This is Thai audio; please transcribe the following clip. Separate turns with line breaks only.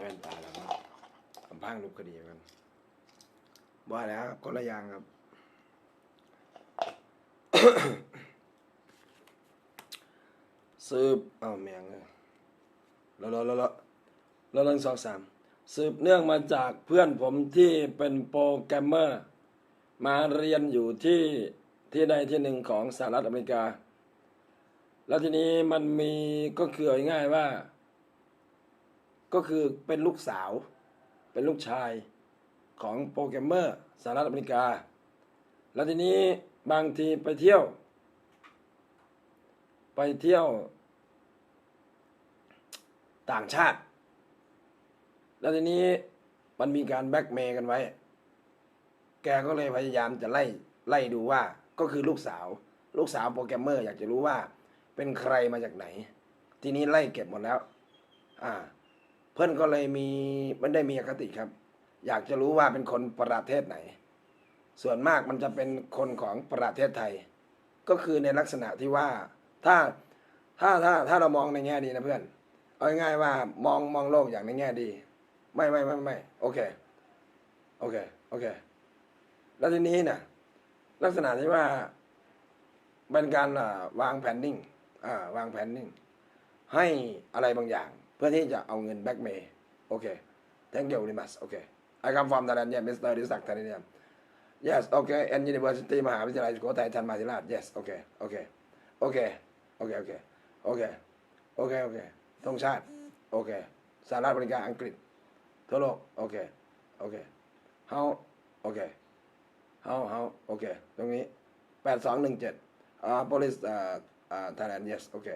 แว่นตาแล้วก็กำพังรูปคดีกันว่าแล้วครับคนละย่างครับ สืบเอ้าแมงเลยแล้วแล้วแล้วแล้วหนึ่งสองสามสืบเนื่องมาจากเพื่อนผมที่เป็นโปรแกรมเมอร์ มาเรียนอยู่ที่ที่ใดที่หนึ่งของสหรัฐอเมริกา แล้วทีนี้มันมีก็คือง่ายว่า ก็คือเป็นลูกสาว เป็นลูกชายของโปรแกรมเมอร์สหรัฐอเมริกา แล้วทีนี้บางทีไปเที่ยว ไปเที่ยว ต่างชาติ แล้วทีนี้มันมีการแบ็กเมย์กันไว้ แกก็เลยพยายามจะไล่ไล่ดูว่าก็คือลูกสาว ลูกสาวโปรแกรมเมอร์อยากจะรู้ว่า เป็นใครมาจากไหน ทีนี้ไล่เก็บหมดแล้ว อ่า พื่อนก็เลยมีมันได้มีอคติครับ อยากจะรู้ว่าเป็นคนประเทศไหน ส่วนมากมันจะเป็นคนของประเทศไทย ก็คือในลักษณะที่ว่าถ้าถ้าถ้าถ้าเรามองในแง่ดีนะเพื่อน เอาง่ายว่ามองมองโลกอย่างในแง่ดี ไม่ไม่ไม่ไม่โอเคโอเคโอเค แล้วทีนี้เนี่ยลักษณะที่ว่าเป็นการวางแผนนิ่งวางแผนนิ่งให้อะไรบางอย่าง พื่อที่จะเอาเงินแบ็กเมย์โอเค thank you very much โอเค I come from Thailand yeah Mr. ดิศักดิ์ธานี yes okay and University มหาวิทยาลัยสุโขทัยธันมาธิราช yes โอเคโอเคโอเคโอเคโอเคโอเคโอเคโอเคธงชาติโอเคสหรัฐอเมริกาอังกฤษทั่วโลกโอเคโอเคเฮาโอเคเฮาเฮาโอเคตรงนี้แปดสองหนึ่งเจ็ดอ่า police อ่าอ่า Thailand yes โอเค